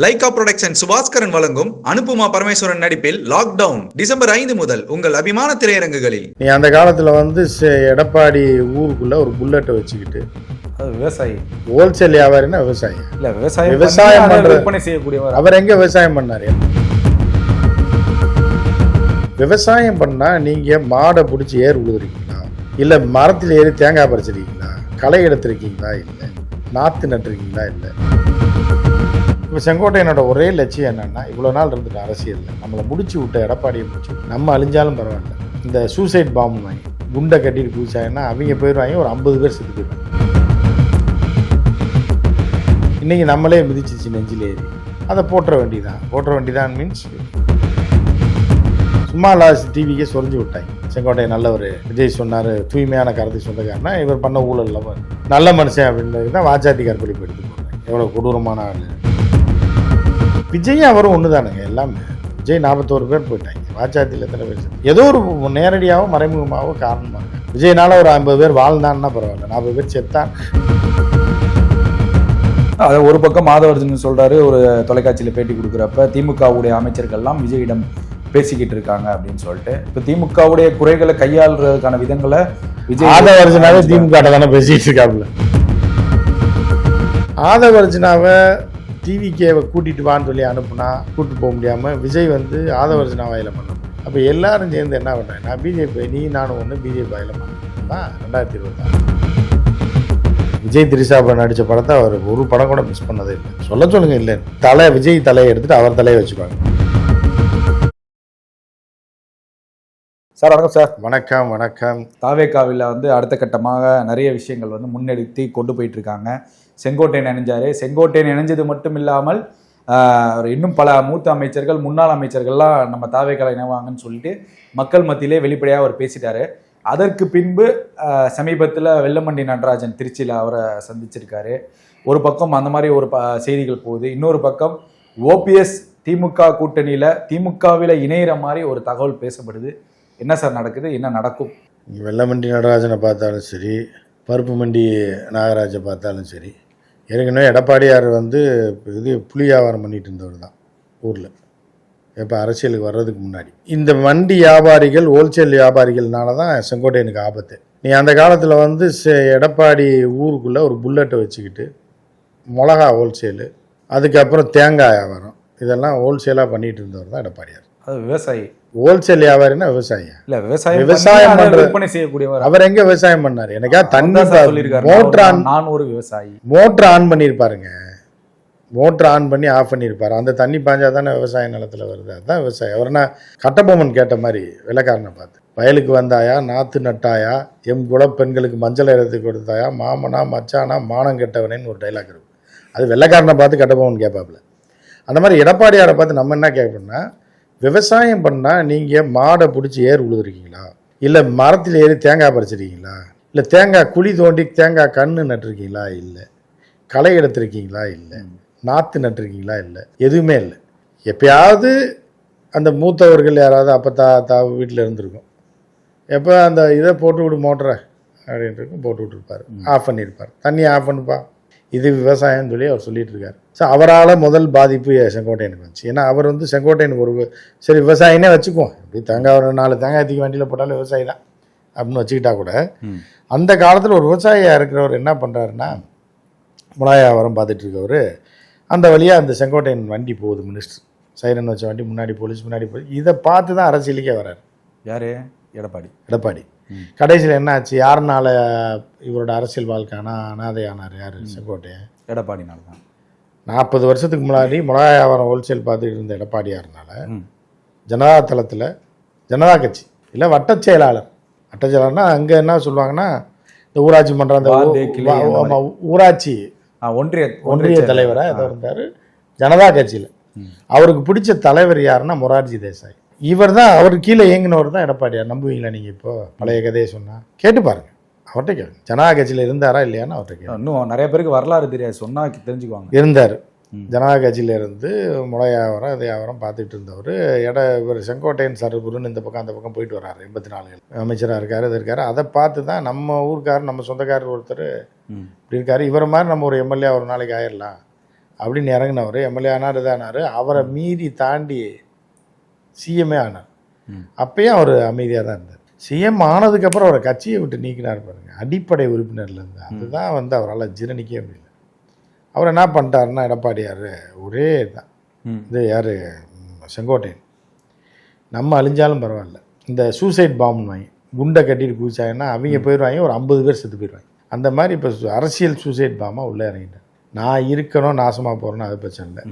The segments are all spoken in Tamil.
லைகா புரொடக்ஷன் சுபாஸ்கரன் வழங்கும் அனுப்புமா பரமேஸ்வரன் நடிப்பில் லாக்டவுன் டிசம்பர் ஐந்து முதல் உங்கள் அபிமான திரையரங்குகளில். நீ அந்த காலத்தில் வந்து சே- எடப்பாடி ஊருக்குள்ள ஒரு புல்லட்டை வச்சுக்கிட்டு. அது விவசாயி. ஹோல்சேல் வியாபாரின்னா விவசாயி. இல்ல விவசாயம் விவசாயம் விற்பனை செய்யக்கூடியவர். அவர் எங்க விவசாயம் பண்ணாரு? விவசாயம் பண்ணா நீங்க மாடை பிடிச்சி ஏர் உழுதுறீங்களா? இல்ல மரத்தில் ஏறி தேங்காய் பறிச்சிருக்கீங்களா? களை எடுத்திருக்கீங்களா? இல்லை நாற்று நட்டுருக்கீங்களா? இல்லை. இப்போ செங்கோட்டையனோட ஒரே லட்சியம் என்னென்னா இவ்வளோ நாள் இருந்துட்டு அரசியலில். நம்மளை முடிச்சு விட்ட எடப்பாடியை முடிச்சு நம்ம அழிஞ்சாலும் பரவாயில்ல. இந்த சூசைட் பாம்பு வாங்கி குண்டை கட்டிட்டு குதிச்சாங்கன்னா அவங்க போயிடுவாங்க ஒரு ஐம்பது பேர் செத்து போயிடுவாங்க இன்னைக்கு நம்மளே மிதிச்சிச்சு நெஞ்சில் ஏறி. அதை போட்டுற வேண்டியதான் போட்டுற வேண்டியதான் மீன்ஸ் சும்மா லாஸ் டிவிக்கே சொரிஞ்சு விட்டாங்க செங்கோட்டை நல்லவர். விஜய் சொன்னார் தூய்மையான கருத்தை சொந்தக்காரனா இவர் பண்ண ஊழல் நல்ல மனுஷன் அப்படின்றது தான் வாச்சாத்தி கற்பழிப்பு எடுத்து போடுறாங்க எவ்வளோ கொடூரமான ஆள். விஜய் அவரும் ஒன்று தானுங்க எல்லாமே விஜய் நாற்பத்தோரு பேர் போயிட்டாங்க. வாச்சாத்தியில் எத்தனை பேர் ஏதோ ஒரு நேரடியாகவோ மறைமுகமாகவோ காரணமாக. விஜய்னால ஒரு ஐம்பது பேர் வாழ்ந்தான்னா பரவாயில்ல நாற்பது பேர் செத்தான். அதை ஒரு பக்கம் மாதவர்ஜன் சொல்றாரு ஒரு தொலைக்காட்சியில பேட்டி கொடுக்குறப்ப திமுகவுடைய அமைச்சர்கள்லாம் விஜயிடம் பேசிக்கிட்டு இருக்காங்க அப்படின்னு சொல்லிட்டு. இப்போ திமுகவுடைய குறைகளை கையாளுறதுக்கான விதங்களை விஜய் ஆதவர்ஜனாவே திமுக தானே பேசிட்டு இருக்காப்புல. ஆதவர்ஜனாவை டிவிக்கேவை கூட்டிட்டு வான்னு சொல்லி அனுப்புனா கூட்டு போக முடியாம விஜய் வந்து ஆதவர்ஜனா வாயில பண்ணணும் அப்போ எல்லாரும் சேர்ந்து என்ன பண்றாங்க நான் பிஜேபி நீ நானும் ஒன்று பிஜேபி வாயில பண்ணணும் ரெண்டாயிரத்தி இருபத்தாறு விஜய் திரிசாபா நடிச்ச படத்தை அவர் ஒரு படம் கூட மிஸ் பண்ணதே இல்லை. சொல்ல சொல்லுங்க இல்லை. தலை விஜய் தலையை எடுத்துட்டு அவர் தலையை வச்சுப்பாங்க சார் வணக்கம் சார். வணக்கம் வணக்கம். தாவேக்காவில் வந்து அடுத்த கட்டமாக நிறைய விஷயங்கள் வந்து முன்னெடுத்து கொண்டு போயிட்டு இருக்காங்க. செங்கோட்டையன் இணைஞ்சாரு. செங்கோட்டையன் இணைஞ்சது மட்டும் இல்லாமல் அவர் இன்னும் பல மூத்த அமைச்சர்கள் முன்னாள் அமைச்சர்கள்லாம் நம்ம தாவேக்கால இணைவாங்கன்னு சொல்லிட்டு மக்கள் மத்தியிலே வெளிப்படையாக அவர் பேசிட்டாரு. அதற்கு பின்பு சமீபத்தில் வெள்ளமண்டி நடராஜன் திருச்சியில் அவரை சந்திச்சிருக்காரு. ஒரு பக்கம் அந்த மாதிரி ஒரு ப செய்திகள் போகுது. இன்னொரு பக்கம் ஓபிஎஸ் திமுக கூட்டணியில் திமுகவில் இணையிற மாதிரி ஒரு தகவல் பேசப்படுது. என்ன சார் நடக்குது? என்ன நடக்கும்? வெள்ளமண்டி நடராஜனை பார்த்தாலும் சரி பருப்பு மண்டி நாகராஜை பார்த்தாலும் சரி ஏற்கனவே எடப்பாடியார் வந்து இது புலி வியாபாரம் பண்ணிட்டு இருந்தவர் தான் ஊரில். இப்போ அரசியலுக்கு வர்றதுக்கு முன்னாடி. இந்த வண்டி வியாபாரிகள் ஹோல்சேல் வியாபாரிகள்னால தான் செங்கோட்டையனுக்கு ஆபத்து. நீ அந்த காலத்தில் வந்து எடப்பாடி ஊருக்குள்ளே ஒரு புல்லட்டை வச்சுக்கிட்டு மிளகா ஹோல்சேலு அதுக்கப்புறம் தேங்காய் வியாபாரம் இதெல்லாம் ஹோல்சேலாக பண்ணிகிட்டு இருந்தவர் தான் எடப்பாடியார். அது விவசாயி. ஹோல்சேல் வியாபாரின்னா விவசாயி. இல்ல விவசாயம் விவசாயம் விற்பனை செய்யக்கூடியவர். அவர் எங்க விவசாயம் பண்ணாரு? எனக்கா தண்ணி சொல்லியிருக்காரு. மோட்டர் ஆன் நான் ஒரு விவசாயி. மோட்டர் ஆன் பண்ணியிருப்பாருங்க. மோட்டர் ஆன் பண்ணி ஆஃப் பண்ணியிருப்பாரு. அந்த தண்ணி பாஞ்சா தானே விவசாய நிலத்துல வருது. அதுதான் விவசாயம். அவர்னா கட்டபொம்மன் கேட்ட மாதிரி வெள்ளக்காரனை பார்த்து. வயலுக்கு வந்தாயா? நாத்து நட்டாயா? எம் குல பெண்களுக்கு மஞ்சள் எடுத்து கொடுத்தாயா? மாமனா மச்சானா மானம் கெட்டவனேன்னு ஒரு டைலாக் இருக்கும் அது வெள்ளக்காரனை பார்த்து கட்டபொம்மன் கேட்பாப்புல. அந்த மாதிரி எடப்பாடியாரை பார்த்து நம்ம என்ன கேட்போம்னா விவசாயம் பண்ணால் நீங்கள் மாடை பிடிச்சி ஏர் உழுதுருக்கீங்களா? இல்லை மரத்தில் ஏறி தேங்காய் பறிச்சிருக்கீங்களா? இல்லை தேங்காய் குழி தோண்டி தேங்காய் கன்று நட்டிருக்கீங்களா? இல்லை. களை எடுத்திருக்கீங்களா? இல்லை. நாற்று நட்டிருக்கீங்களா? இல்லை. எதுவுமே இல்லை. எப்பயாவது அந்த மூத்தவர்கள் யாராவது அப்போ தா தா வீட்டில் இருந்திருக்கும். எப்போ அந்த இதை போட்டு விடு மோட்டரை அப்படின்ட்டு போட்டு விட்டுருப்பாரு. ஆஃப் பண்ணியிருப்பார் தண்ணி ஆஃப் பண்ணுப்பா. இது விவசாயம்னு சொல்லி அவர் சொல்லிட்டு இருக்காரு ஸோ அவரால் முதல் பாதிப்பு செங்கோட்டையனுக்கு வந்துச்சு ஏன்னா அவர் வந்து செங்கோட்டையனுக்கு ஒரு சரி விவசாயினே வச்சுக்குவோம். இப்படி தேங்காய் ஒரு நாலு தேங்காய் தூக்கி வண்டியில் போட்டாலும் விவசாயி தான் அப்படின்னு வச்சுக்கிட்டா கூட அந்த காலத்தில் ஒரு விவசாயியாக இருக்கிறவர் என்ன பண்ணுறாருன்னா மிளகாய் வியாபாரம் பார்த்துட்டு இருக்கவர் அந்த வழியாக அந்த செங்கோட்டையன் வண்டி போகுது மினிஸ்டர் சைரன் வச்ச வண்டி முன்னாடி போலீஸ் முன்னாடி போலீஸ். இதை பார்த்து தான் அரசியலுக்கே வராரு. யாரு? எடப்பாடி. எடப்பாடி. கடைசியில் என்ன ஆச்சு யாருனால இவரோட அரசியல் வாழ்க்கை அனா அனாதையானார்? யார்? செங்கோட்டையன் எடப்பாடினால தான். நாற்பது வருஷத்துக்கு முன்னாடி மிளகாய் வியாபாரம் ஹோல்சேல் பார்த்துட்டு இருந்த எடப்பாடியார்னால. ஜனதா தளத்தில் ஜனதா கட்சி இல்லை வட்டச் செயலாளர். வட்டச் செயலாளர்னா அங்கே என்ன சொல்லுவாங்கன்னா இந்த ஊராட்சி மன்ற அந்த ஊராட்சி. ஒன்றிய ஒன்றிய. தலைவராக ஏதோ இருந்தார். ஜனதா கட்சியில். அவருக்கு பிடிச்ச தலைவர் யாருன்னா மொரார்ஜி தேசாய். இவர் தான் அவர் கீழே இயங்கினவர் தான் எடப்பாடியார். நம்புவீங்களா நீங்கள் இப்போ? பழைய கதையை சொன்னால் கேட்டு பாருங்க. அவர்கிட்ட கேளுங்க. ஜனதா கட்சியில் இருந்தாரா இல்லையான்னு அவர்கிட்ட கேளுங்க. இன்னும் நிறைய பேருக்கு வரலாறு தெரியாது. சொன்னா தெரிஞ்சுக்குவாங்க. இருந்தார். ம். ஜனதா கட்சியில இருந்து முளை வியாபாரம் இது வியாபாரம் பார்த்துட்டு இருந்தவர். எட இவர் செங்கோட்டையன் சரபுருன்னு இந்த பக்கம் அந்த பக்கம் போயிட்டு வர்றாரு எண்பத்தி நாலு அமைச்சராக இருக்காரு இது இருக்காரு. அதை பார்த்து தான் நம்ம ஊருக்காரர் நம்ம சொந்தக்காரர் ஒருத்தர். இப்படி இருக்காரு. இவரை மாதிரி நம்ம ஒரு எம்எல்ஏ ஒரு நாளைக்கு ஆயிடலாம் அப்படின்னு இறங்கினவர். எம்எல்ஏ ஆனார் இதானார் அவரை மீறி தாண்டி சிஎம்ஏ ஆனார். அப்பயும் அவர் அமைதியாக தான் இருந்தார். சிஎம் ஆனதுக்கப்புறம் அவரை கட்சியை விட்டு நீக்கினார் பாருங்க. அடிப்படை உறுப்பினர்ல இருந்து. அதுதான் வந்து அவரால் ஜீரணிக்கவே முடியல. அவர் என்ன பண்ணிட்டாருன்னா எடப்பாடியார் ஒரே தான். இது யார்? செங்கோட்டையன். நம்ம அழிஞ்சாலும் பரவாயில்ல. இந்த சூசைட் பாம்பு வாங்கி குண்டை கட்டிட்டு குதிச்சாங்கன்னா அவங்க போயிடுவாங்க ஒரு ஐம்பது பேர் செத்து போயிடுவாங்க. அந்த மாதிரி இப்போ அரசியல் சூசைட் பாமாக உள்ளே இறங்கிட்டேன் நான் இருக்கணும் நாசமாக போகிறேன்னு அது பிரச்சனை இல்லை.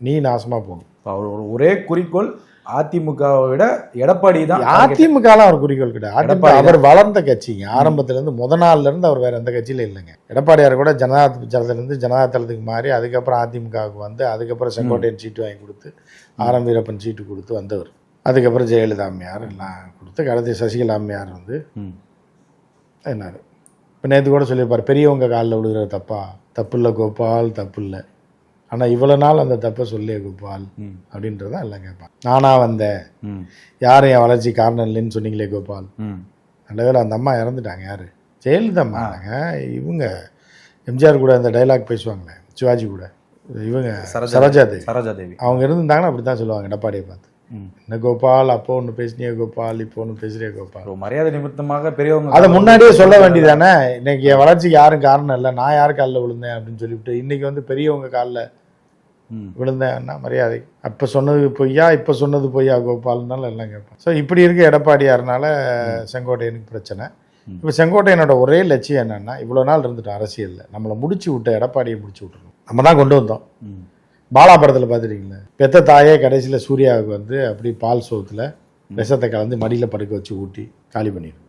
நீ நாசமாக போகணும். அவர் ஒரே குறிக்கோள் அதிமுகவை விட எடப்பாடி தான். அதிமுகலாம் அவர் குறிக்கோள் கிடையாது. அவர் வளர்ந்த கட்சிங்க. ஆரம்பத்துல இருந்து முத நாள்ல இருந்து அவர் வேற எந்த கட்சியில இல்லைங்க. எடப்பாடியார் கூட ஜனதா தளத்திலிருந்து ஜனதா தளத்துக்கு மாறி அதுக்கப்புறம் அதிமுகவுக்கு வந்து அதுக்கப்புறம் செங்கோட்டையன் சீட்டு வாங்கி கொடுத்து ஆரம் வீரப்பன் சீட்டு கொடுத்து வந்தவர். அதுக்கப்புறம் ஜெயலலிதா அம்மையார் எல்லாம் கொடுத்து கடைசி சசிகலா அம்மையார் வந்து. என்னாரு? இப்போ நேற்று கூட சொல்லியிருப்பார் பெரியவங்க காலில் விழுகிற தப்பா? தப்பு இல்லை கோபால் தப்பு இல்லை ஆனால் இவ்வளோ நாள் அந்த தப்பை சொல்லியே கோபால். அப்படின்றதான் எல்லாம் கேட்பான் நானா வந்தேன். யாரும் என் வளர்ச்சி காரணம் இல்லைன்னு சொன்னீங்களே கோபால்? ம். நல்ல வேளை அந்த அம்மா இறந்துட்டாங்க யாரு? ஜெயலலிதா அம்மாங்க இவங்க எம்ஜிஆர் கூட அந்த டைலாக் பேசுவாங்களே சிவாஜி கூட. இவங்க சரோஜா சரோஜா தேவி. சரோஜா தேவி. அவங்க இருந்திருந்தாங்கன்னா அப்படி தான் சொல்லுவாங்க எடப்பாடியை பார்த்து. என்ன கோபால் அப்போ ஒன்று பேசினியே கோபால் இப்போ ஒன்று பேசுறியே கோபால். மரியாதை நிமித்தமாக பெரியவங்க அதை முன்னாடியே சொல்ல வேண்டியதானே இன்னைக்கு என் வளர்ச்சிக்கு யாரும் காரணம் இல்லை நான் யார் காலில் விழுந்தேன் அப்படின்னு சொல்லிவிட்டு இன்னைக்கு வந்து பெரியவங்க காலில். விழுந்தேன்னா மரியாதை? அப்போ சொன்னது பொய்யா? இப்போ சொன்னது பொய்யா கோபால்னால எல்லாம் கேட்பேன். ஸோ இப்படி இருக்க எடப்பாடியார்னால செங்கோட்டையனுக்கு பிரச்சனை. இப்போ செங்கோட்டையனோட ஒரே லட்சியம் என்னன்னா இவ்வளோ நாள் இருந்துட்டோம் அரசியலில். நம்மளை முடிச்சு விட்ட எடப்பாடியை முடிச்சு விட்டுருணும் நம்ம தான் கொண்டு வந்தோம். பாலா படத்தில் பார்த்துருக்கீங்களா பெத்த தாயே கடைசியில் சூர்யாவுக்கு வந்து அப்படி பால் சோத்தில் விஷத்தை கலந்து மடியில் படுக்க வச்சு ஊட்டி காலி பண்ணிடும்.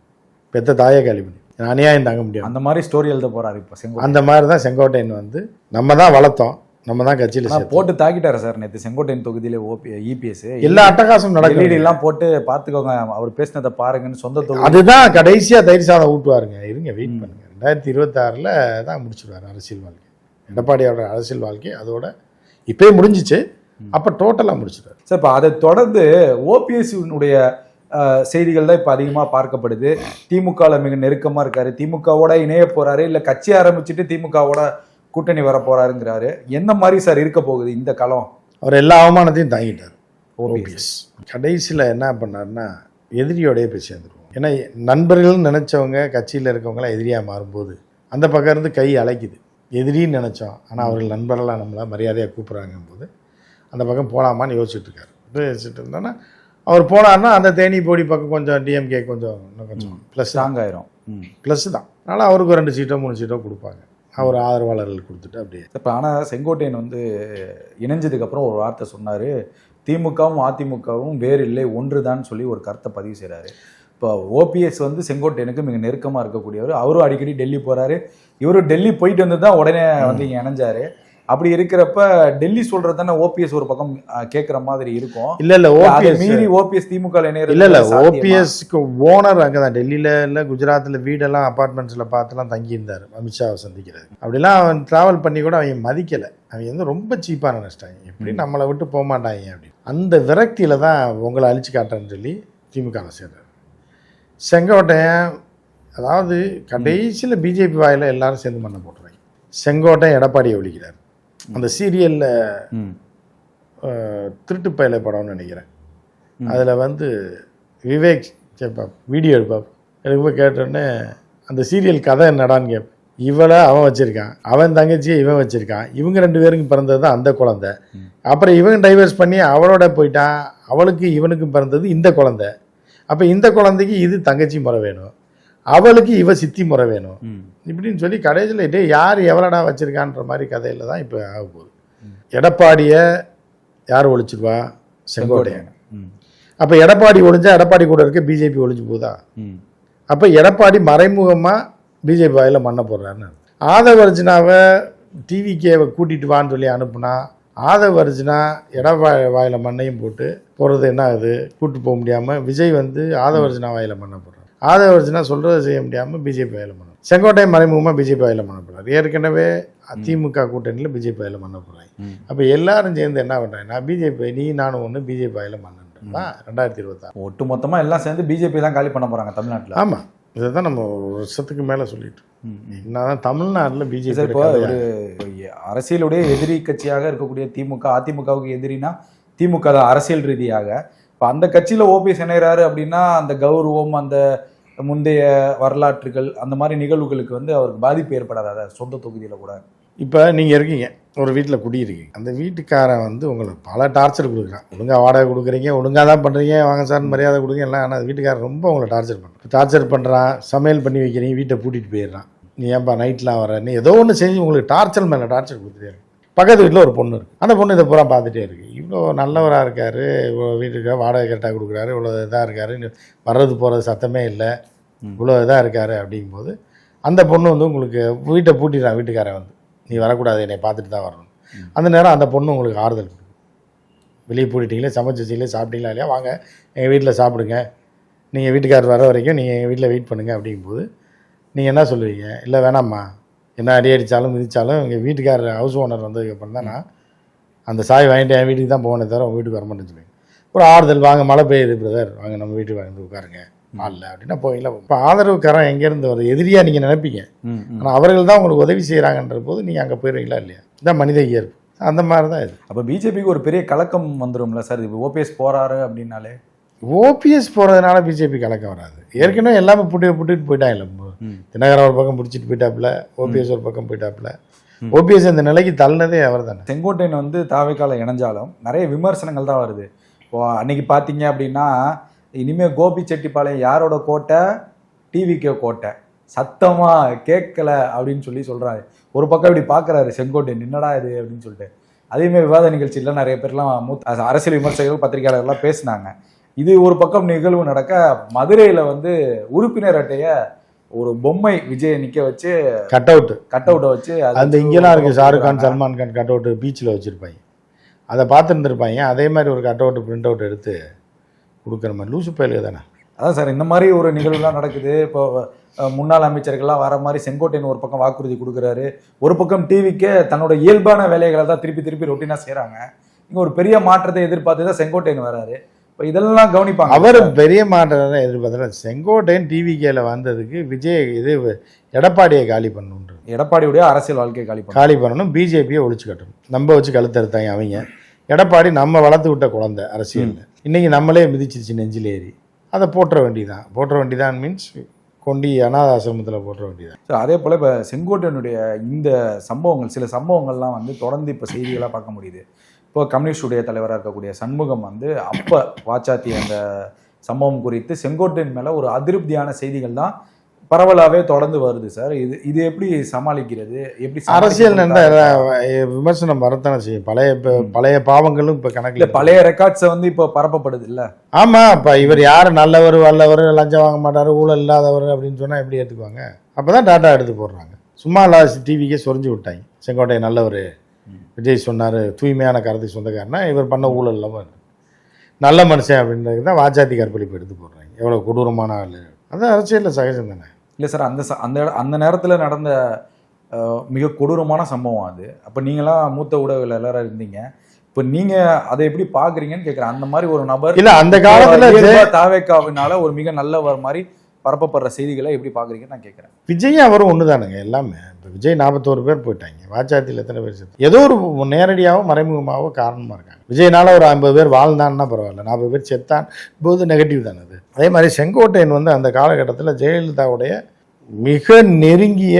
பெத்த தாயே காலி பண்ணி அநியாயம் தாங்க முடியாது. அந்த மாதிரி ஸ்டோரி எழுத போறாரு இப்ப அந்த மாதிரி தான் செங்கோட்டையன் வந்து நம்ம தான் வளர்த்தோம். நம்ம தான் கட்சியில் போட்டு தாக்கிட்டாரு சார் நேத்து செங்கோட்டையன் தொகுதியில ஓபி இபிஎஸ் எல்லா அட்டகாசம் நடக்குது எல்லாம் போட்டு பாத்துக்கோங்க அவர் பேசினதை பாருங்கன்னு சொந்த தொகுதி அதுதான் கடைசியா தயிர் சாதம் ஊட்டுவாருங்க. இருங்க வெயிட் பண்ணுங்க. ரெண்டாயிரத்தி இருபத்தாறில் தான் முடிச்சிடுவார் அரசியல் வாழ்க்கை. எடப்பாடியோட அரசியல் வாழ்க்கை அதோட இப்பயே முடிஞ்சிச்சு. அப்போ டோட்டலாக முடிச்சிடுவார் சார் இப்போ அதை தொடர்ந்து ஓபிஎஸ்னுடைய செய்திகள் தான் இப்போ அதிகமாக பார்க்கப்படுது. திமுகவில் மிக நெருக்கமாக இருக்காரு. திமுகவோட இணைய போறாரு. இல்லை கட்சி ஆரம்பிச்சுட்டு திமுகவோட கூட்டணி வர போறாருங்கிறாரு எந்த மாதிரி சார் இருக்க போகுது இந்த களம்? அவர் எல்லா அவமானத்தையும் தாங்கிட்டார். ஓபிஎஸ் கடைசியில் என்ன பண்ணாருன்னா எதிரியோடய போய் சேர்ந்துருவோம் ஏன்னா நண்பர்கள்னு நினச்சவங்க கட்சியில் இருக்கவங்களாம் எதிரியாக மாறும்போது அந்த பக்கம் இருந்து கை அழைக்குது. எதிரின்னு நினச்சோம் ஆனால் அவர்கள் நண்பர்களாக நம்மளை மரியாதையாக கூப்பிட்றாங்க போது அந்த பக்கம் போகலாமான்னு யோசிச்சுட்டு இருக்காரு. யோசிச்சுட்டு இருந்தோன்னா அவர் போனார்னா அந்த தேனி போடி பக்கம் கொஞ்சம் டிஎம்கே கொஞ்சம் இன்னும் கொஞ்சம் ப்ளஸ் ஸ்ட்ராங் ஆயிரும். ப்ளஸ் தான். அதனால் அவருக்கு ஒரு ரெண்டு சீட்டோ மூணு சீட்டோ கொடுப்பாங்க. அவர் ஆதரவாளர்கள் கொடுத்துட்டு அப்படியே. இப்போ ஆனால் செங்கோட்டையன் வந்து இணைஞ்சதுக்கு அப்புறம் ஒரு வார்த்தை சொன்னார் திமுகவும் அதிமுகவும் வேறு இல்லை ஒன்று சொல்லி ஒரு கருத்தை பதிவு செய்கிறாரு இப்போ ஓபிஎஸ் வந்து செங்கோட்டையனுக்கு மிக நெருக்கமாக இருக்கக்கூடியவர். அவரும் அடிக்கடி டெல்லி போகிறாரு இவரும் டெல்லி போயிட்டு வந்து தான் உடனே வந்து இங்கே இணைஞ்சாரு. அப்படி இருக்கிறப்ப டெல்லி சொல்றது தானே ஓபிஎஸ் ஒரு பக்கம் கேட்குற மாதிரி இருக்கும். இல்லை இல்லை ஓபிஎஸ் மீறி ஓபிஎஸ் திமுக இணையறது இல்ல இல்ல? ஓபிஎஸ்க்கு ஓனர் அங்கே தான் டெல்லியில் இல்லை குஜராத்தில் வீடெல்லாம் அப்பார்ட்மெண்ட்ஸில் பார்த்துலாம் தங்கியிருந்தார் அமித்ஷாவை சந்திக்கிறது. அப்படிலாம் அவன் ட்ராவல் பண்ணி கூட அவங்க மதிக்கலை. அவங்க வந்து ரொம்ப சீப்பாக நினச்சிட்டாங்க எப்படி நம்மளை விட்டு போக மாட்டாங்க அப்படின்னு அந்த விரக்தியில் தான் உங்களை அழிச்சு காட்டுறேன்னு சொல்லி திமுகவில் சேர்றாரு. செங்கோட்டையன் அதாவது கடைசியில் பிஜேபி வாயில எல்லாரும் சேர்ந்து மண்ணை போட்டுறாங்க. செங்கோட்டையன் எடப்பாடியை ஒழிக்கிறார். அந்த சீரியலில். திருட்டு பயலை படம்னு நினைக்கிறேன். அதில் வந்து விவேக் கேட்பான் வீடியோ எடுப்பான் எனக்கு போய் கேட்டோடனே அந்த சீரியல் கதை என்னடான்னு கேட்பேன் இவளை அவன் வச்சிருக்கான். அவன் தங்கச்சியை இவன் வச்சிருக்கான். இவங்க ரெண்டு பேருக்கும் பிறந்தது தான் அந்த குழந்தை. அப்புறம் இவன் டைவர்ஸ் பண்ணி அவளோட போயிட்டான். அவளுக்கு இவனுக்கும் பிறந்தது இந்த குழந்தை. அப்போ இந்த குழந்தைக்கு இது தங்கச்சி முறை வேணும் அவளுக்கு இவ சித்தி முறை வேணும். இப்படின்னு சொல்லி கடைசியில் டே யார் எவ்வளோடா வச்சிருக்கான்ற மாதிரி கதையில் தான் இப்போ ஆக போகுது எடப்பாடியை யார் ஒழிச்சிருவா? செங்கோட்டையன். அப்போ எடப்பாடி ஒழிஞ்சா எடப்பாடி கூட இருக்க பிஜேபி ஒழிஞ்சு போதா. அப்போ எடப்பாடி மறைமுகமாக பிஜேபி வாயில மண்ணை போடுறாருன்னு ஆதவ அர்ஜுனாவை டிவிக்கேவை கூட்டிட்டு வான்னு சொல்லி அனுப்புனா ஆதவ அர்ஜுனா எடப்பா வாயில மண்ணையும் போட்டு போகிறது என்ன ஆகுது? கூட்டு போக முடியாமல் விஜய் வந்து ஆதவ அர்ஜுனா வாயில மண்ணை போடுறாரு. ஆதவ அர்ஜுனா சொல்கிறத செய்ய முடியாமல் பிஜேபி வாயில மண்ணை செங்கோட்டை மறைமுகமாக பிஜேபி வாயில மண்ணை போடுறாரு ஏற்கனவே அதிமுக கூட்டணியில் பிஜேபி வாயில மண்ணை போடுறாங்க ம். அப்போ எல்லாரும் சேர்ந்து என்ன பண்ணுறாங்கன்னா பிஜேபி நீ நானும் ஒன்று பிஜேபி வாயில மண்ணுன்றது தான் ரெண்டாயிரத்தி இருபத்தாறு. ஒட்டு மொத்தமா எல்லாம் சேர்ந்து பிஜேபி தான் காலி பண்ண போறாங்க தமிழ்நாட்டுல. ஆமாம் இதை தான் நம்ம ஒரு வருஷத்துக்கு மேலே சொல்லிட்டு. என்னதான் தமிழ்நாட்டில் பிஜேபி இப்போ ஒரு அரசியலுடைய எதிரி கட்சியாக இருக்கக்கூடிய திமுக அதிமுகவுக்கு எதிரினா திமுக தான் அரசியல் ரீதியாக இப்போ அந்த கட்சியில் ஓபிஎஸ் இணைகிறாரு அப்படின்னா அந்த கௌரவம் அந்த முந்தைய வரலாற்றுகள் அந்த மாதிரி நிகழ்வுகளுக்கு வந்து அவருக்கு பாதிப்பு ஏற்படாத. சொந்த தொகுதியில் கூட. இப்போ நீங்கள் இருக்கீங்க. ஒரு வீட்டில் குடியிருக்கீங்க. அந்த வீட்டுக்காரன் வந்து உங்களுக்கு பல டார்ச்சர் கொடுக்குறான். ஒழுங்காக வாடகை கொடுக்குறீங்க ஒழுங்காக தான் பண்ணுறீங்க வாங்க சார் மரியாதை கொடுங்க எல்லாம். ஆனால் அந்த வீட்டுக்காரன் ரொம்ப உங்களை டார்ச்சர் பண்ணுறான் டார்ச்சர் பண்ணுறான் சமையல் பண்ணி வைக்கிறீங்க வீட்டை கூட்டிகிட்டு போயிடுறான். நீ ஏன்பா நைட்லாம் வர? நீ ஏதோ ஒன்று செஞ்சு உங்களுக்கு டார்ச்சர் மேலே டார்ச்சர் கொடுத்துட்டே இருக்கு. பக்கத்து வீட்டில் ஒரு பொண்ணு இருக்குது அந்த பொண்ணு இதை பூரா பார்த்துட்டே இருக்கு. இவ்வளோ நல்லவராக இருக்காரு. இவ்வளோ வீட்டுக்கு வாடகை கரெக்டாக கொடுக்குறாரு. இவ்வளோ இதாக இருக்காரு. வர்றது போகிறது சத்தமே இல்லை. இவ்வளோ இதாக இருக்காரு அப்படிங்கும்போது அந்த பொண்ணு வந்து உங்களுக்கு வீட்டை பூட்டிடுறான் வீட்டுக்காரன் வந்து. நீ வரக்கூடாது என்னை பார்த்துட்டு தான் வரணும். அந்த நேரம் அந்த பொண்ணு உங்களுக்கு ஆறுதல் கொடுக்கும். வெளியே பூட்டிட்டீங்களே சமைச்சு வச்சிங்களே சாப்பிட்டீங்களா இல்லையா? வாங்க எங்கள் வீட்டில் சாப்பிடுங்க. நீங்கள் வீட்டுக்காரர் வர வரைக்கும் நீங்கள் எங்கள் வீட்டில் வெயிட் பண்ணுங்கள் அப்படிங்கும்போது நீங்கள் என்ன சொல்லுவீங்க? இல்லை வேணாம்மா. என்ன அடி அடித்தாலும் மிதித்தாலும் எங்கள் வீட்டுக்காரர் ஹவுஸ் ஓனர் வந்ததுக்கப்புறம் தான் நான் அந்த சாய் வாங்கிட்டு என் வீட்டுக்கு தான் போகணே தவிர உங்கள் வீட்டுக்கு வர மாட்டேன்னு சொல்லுவீங்க ஒரு ஆறுதல் வாங்க மழை பெய்யுது பிரதர் வாங்க நம்ம வீட்டுக்கு வந்து உட்காருங்க. ஆளில் அப்படின்னா போவீங்களா இப்போ ஆதரவுக்காரன் எங்கேருந்து வருது எதிரியாக நீங்கள் நினைப்பீங்க. ஆனால் அவர்கள் தான் உங்களுக்கு உதவி செய்கிறாங்கன்ற போது நீங்கள் அங்கே போயிடுவீங்களா இல்லையா? இதான் மனித இயல்பு. அந்த மாதிரி தான் இது. அப்போ பிஜேபிக்கு ஒரு பெரிய கலக்கம் வந்துரும்ல சார் இப்போ ஓபிஎஸ் போறாரு அப்படின்னாலே. ஓபிஎஸ் போகிறதுனால பிஜேபி கலக்கம் வராது. ஏற்கனவே எல்லாமே புட்டு புட்டுட்டு போயிட்டாங்கல்ல. தினகரன் ஒரு பக்கம் பிடிச்சிட்டு போயிட்டாப்புல ஓபிஎஸ் ஒரு பக்கம் போயிட்டாப்புல. ஓபிஎஸ் இந்த நிலைக்கு தள்ளினதே அவர் தானே. செங்கோட்டையன் வந்து தாவைக்கால இணைஞ்சாலும் நிறைய விமர்சனங்கள் தான் வருது. இப்போ அன்னைக்கு பார்த்தீங்க அப்படின்னா இனிமே கோபி செட்டிப்பாளையம் யாரோட கோட்டை? டிவிக்கே கோட்டை. சத்தமா கேட்கல அப்படின்னு சொல்லி சொல்றாரு. ஒரு பக்கம் இப்படி பார்க்கறாரு செங்கோட்டையன். என்னடா இது அப்படின்னு சொல்லிட்டு. அதேமாதிரி விவாத நிகழ்ச்சியில் நிறைய பேர்லாம் மூத்த அரசியல் விமர்சகர்கள் பத்திரிகையாளர்கள்லாம் பேசினாங்க. இது ஒரு பக்கம் நிகழ்வு நடக்க மதுரையில் வந்து உறுப்பினர் அட்டைய ஒரு பொம்மை விஜயை நிக்க வச்சு கட் அவுட் கட் அவுட்டை வச்சு அந்த இங்கெல்லாம் இருக்குது ஷாருக் கான் சல்மான் கான் கட் அவுட் பீச்சில் வச்சுருப்பாங்க. அதை பார்த்துருந்துருப்பாங்க. அதே மாதிரி ஒரு கட் அவுட் பிரிண்ட் அவுட் எடுத்து கொடுக்குற மாதிரி. லூசு பயலுக தானே? அதான் சார் இந்த மாதிரி ஒரு நிகழ்வுலாம் நடக்குது. இப்போ முன்னாள் அமைச்சர்கள்லாம் வர மாதிரி செங்கோட்டையன் ஒரு பக்கம் வாக்குறுதி கொடுக்குறாரு. ஒரு பக்கம் டிவிக்கே தன்னோட இயல்பான வேலைகளை தான் திருப்பி திருப்பி ரொட்டீனாக செய்கிறாங்க இங்கே ஒரு பெரிய மாற்றத்தை எதிர்பார்த்து தான் செங்கோட்டையன் வராரு. இதெல்லாம் கவனிப்பாங்க. அவர் பெரிய மாற்றம் எதிர்பார்த்தாரு செங்கோட்டையன் டிவிகேல வந்ததுக்கு விஜய் இது எடப்பாடியை காலி பண்ணணுன்றது எடப்பாடியுடைய அரசியல் வாழ்க்கை காலி காலி பண்ணணும் பிஜேபியை ஒழிச்சு கட்டணும். நம்ம வச்சு கழுத்தறுத்தாங்க அவங்க. எடப்பாடி நம்ம வளர்த்து விட்ட குழந்தை அரசியலில். இன்னைக்கு நம்மளே மிதிச்சிருச்சு நெஞ்சில் ஏறி. அதை போட்டுற வேண்டியதான் போட்டுற வேண்டியதான் மீன்ஸ் கொண்டி அனாத ஆசிரமத்தில் போட்டுற வேண்டியதான் ஸோ அதே போல் இப்போ செங்கோட்டையனுடைய இந்த சம்பவங்கள் சில சம்பவங்கள்லாம் வந்து தொடர்ந்து இப்போ செய்திகளாக பார்க்க முடியுது. இப்போ கம்யூனிஸ்டுடைய தலைவராக இருக்கக்கூடிய சண்முகம் வந்து அப்போ வாச்சாத்தி அந்த சம்பவம் குறித்து செங்கோட்டையன் மேலே ஒரு அதிருப்தியான செய்திகள் தான் பரவலாகவே தொடர்ந்து வருது சார். இது இது எப்படி சமாளிக்கிறது? எப்படி அரசியல் விமர்சனம் வரத்தானே செய்யும். பழைய இப்ப- பழைய பாவங்களும் இப்போ கணக்கில் பழைய ரெக்கார்ட்ஸை வந்து இப்போ பரப்பப்படுது இல்ல? ஆமாம் இப்போ இவர் யார்? நல்லவர் வல்லவர் லஞ்சம் வாங்க மாட்டார் ஊழல் இல்லாதவர் அப்படின்னு சொன்னால் எப்படி ஏற்றுக்குவாங்க அப்போ தான் டாட்டா எடுத்து போடுறாங்க. சும்மா இல்லாத டிவிக்கே சொரிஞ்சு விட்டாங்க. செங்கோட்டை நல்லவர். விஜய் சொன்னார் தூய்மையான கருத்துக்கு சொந்தக்காரனா இவர் பண்ண ஊழல் இல்லாமல் நல்ல மனுஷன் அப்படின்றது தான் வாஜாதி கற்பழிப்பு எடுத்து போடுறாங்க. எவ்வளோ கொடூரமான ஆள். அது அரசியலில் சகஜம் தானே. இல்ல சார் அந்த அந்த அந்த நேரத்துல நடந்த மிக கொடூரமான சம்பவம் அது. அப்ப நீங்களாம் மூத்த ஊடகவியலாளராக இருந்தீங்க. இப்போ நீங்க அதை எப்படி பாக்குறீங்கன்னு கேக்குறேன். அந்த மாதிரி ஒரு நபர் இல்லை அந்த காலத்தில் தாவேக்காவினால ஒரு மிக நல்லவர் மாதிரி பரப்பப்படுற செய்திகளை எப்படி பாக்குறீங்கன்னு நான் கேக்குறேன் விஜய் அவரும் ஒன்று தானுங்க எல்லாமே. இப்போ விஜய் நாற்பத்தோரு பேர் போயிட்டாங்க. வாச்சாத்தியில் எத்தனை பேர் செத்து ஏதோ ஒரு நேரடியாகவோ மறைமுகமாகவோ காரணமாக இருக்காங்க. விஜய்னால ஒரு ஐம்பது பேர் வாழ்ந்தான்னா பரவாயில்ல. நாற்பது பேர் செத்தான் போது நெகட்டிவ் தானே அது. அதே மாதிரி செங்கோட்டையன் வந்து அந்த காலகட்டத்தில் ஜெயலலிதாவுடைய மிக நெருங்கிய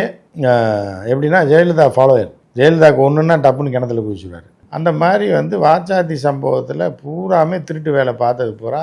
எப்படின்னா ஜெயலலிதா ஃபாலோயர் ஜெயலலிதாவுக்கு ஒன்றுன்னா டப்புன்னு கிணத்துல குதிச்சுடுவார் அந்த மாதிரி வந்து வாச்சாத்தி சம்பவத்தில் பூராமே திருட்டு வேலை பார்த்தது பூரா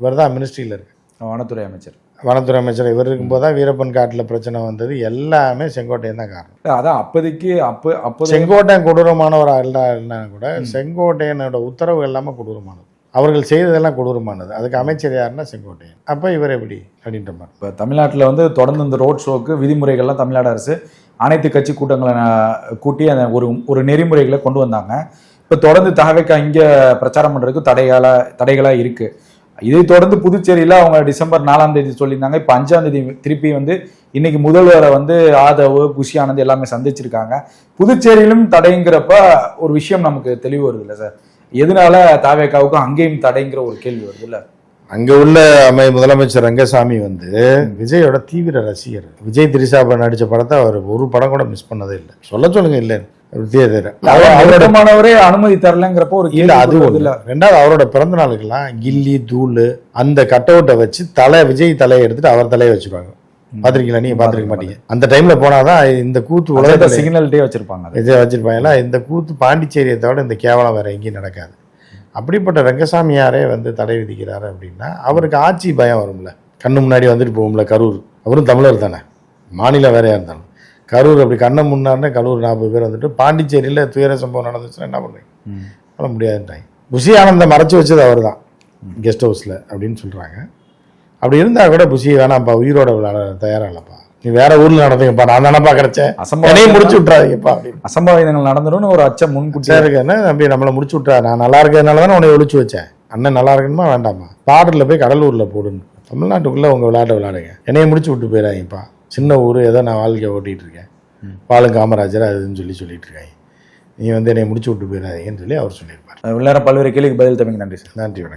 இவர் தான் மினிஸ்ட்ரியில் இருக்கு வனத்துறை அமைச்சர். வனத்துறை அமைச்சர் இவர் இருக்கும்போது தான் வீரப்பன் காட்டில் பிரச்சனை வந்தது. எல்லாமே செங்கோட்டையன் தான் காரணம். அதான் அப்போதைக்கு அப்போ அப்போ செங்கோட்டையன் கொடூரமானவர் அல்ல இல்லைனா கூட செங்கோட்டையனோட உத்தரவு எல்லாமே கொடூரமானது. அவர்கள் செய்ததெல்லாம் கொடூரமானது. அதுக்கு அமைச்சர் யாருன்னா செங்கோட்டையன். அப்போ இவர் எப்படி அப்படின்ற மாதிரி. இப்போ தமிழ்நாட்டில் வந்து தொடர்ந்து இந்த ரோட் ஷோக்கு விதிமுறைகள்லாம் தமிழ்நாடு அரசு அனைத்து கட்சி கூட்டங்களை கூட்டி அந்த ஒரு ஒரு நெறிமுறைகளை கொண்டு வந்தாங்க. இப்போ தொடர்ந்து தகவைக்கா இங்கே பிரச்சாரம் பண்ணுறதுக்கு தடைகளா தடைகளாக இருக்கு. இதை தொடர்ந்து புதுச்சேரியில் அவங்க டிசம்பர் நாலாம் தேதி சொல்லியிருந்தாங்க. இப்போ அஞ்சாம் தேதி திருப்பி வந்து இன்னைக்கு முதல்வரை வந்து ஆதவ் குஷி ஆனந்த் எல்லாமே சந்திச்சிருக்காங்க. புதுச்சேரியிலும் தடைங்கிறப்ப ஒரு விஷயம் நமக்கு தெளிவு வருது இல்லை சார். எதனால தாவேக்காவுக்கும் அங்கேயும் தடைங்கிற ஒரு கேள்வி வருது இல்லை அங்க உள்ள அமை முதலமைச்சர் ரங்கசாமி வந்து விஜயோட தீவிர ரசிகர். விஜய் திரிசாபா நடிச்ச படத்தை அவர் ஒரு படம் கூட மிஸ் பண்ணதே இல்லை. சொல்ல சொல்லுங்க இல்லைன்னு. விஜயதேர அவரோட அவருமானவரே அனுமதி தரலங்கிறப்போ ஒரு இல்ல அது இல்ல. ரெண்டாவது அவரோட பிறந்த நாளுக்கெல்லாம் கில்லி தூள் அந்த கட் அவுட்டை வச்சு தலை விஜய் தலையை எடுத்துட்டு அவர் தலையை வச்சிருவாங்க பாத்திருக்கீங்களா நீங்க பாத்திருக்க மாட்டீங்க. அந்த டைம்ல போனாதான் இந்த கூத்து உலகத்துல சிக்னல் டே வச்சிருப்பாங்க அது. விஜய் வச்சிருப்பாங்களா இந்த கூத்து பாண்டிச்சேரியை தவிர இந்த கேவலம் வேற எங்கேயும் நடக்காது. அப்படிப்பட்ட ரங்கசாமியாரே வந்து தடை விதிக்கிறாரு அப்படின்னா அவருக்கு ஆட்சி பயம் வரும்ல. கண்ணு முன்னாடி வந்துட்டு போகும்ல கரூர். அவரும் தமிழர் தானே. மாநிலம் வேறையா இருந்தாலும். கரூர் அப்படி கண்ணை முன்னாடினே கரூர் நாற்பது பேர் வந்துட்டு பாண்டிச்சேரியில் துயர சம்பவம் நடந்துச்சுன்னா என்ன பண்ணுவீங்க ம். சொல்ல முடியாதுன்றாங்க. புஷி ஆனந்தை மறைச்சு வச்சது அவர் தான் கெஸ்ட் ஹவுஸில் அப்படின்னு சொல்கிறாங்க அப்படி இருந்தால் கூட புஷி வேணாம்ப்பா உயிரோட விளையாட தயாரா இல்லைப்பா நீ வேற ஊரில் நடந்துங்கப்பா நான் தானப்பா கிடைச்சேன். அசம்பாவிதங்கள் முடிச்சு விட்றாதீங்கப்பா அப்படின்னு. அசம்பாவிதங்கள் நடந்துரும்னு ஒரு அச்சம் முன்கூட்டி சரி இருக்கேன்னு அப்படி நம்மளை முடிச்சு விட்றா நான் நல்லா இருக்கிறதுனால தானே உன்னை ஒழிச்சு வச்சேன். அண்ணன் நல்லா இருக்கணுமா? வேண்டாமா பார்டரில் போய் கடலூரில் போடுன்னு. தமிழ்நாட்டுக்குள்ளே உங்கள் விளையாட்ட விளையாடுங்க. என்னைய முடிச்சு விட்டு போயிடாதீங்கப்பா. சின்ன ஊர் ஏதோ நான் வாழ்க்கையை ஓட்டிகிட்டு இருக்கேன் பாலும் காமராஜர் அதுன்னு சொல்லி சொல்லிட்டு இருக்காங்க நீ வந்து என்னை முடிச்சு விட்டு போயிடாதீங்கன்னு சொல்லி அவர் சொல்லியிருப்பார். உள்ளார பல்வேறு கேள்விக்கு பதில் தம்பிங்க நன்றி சார். நன்றி வணக்கம்.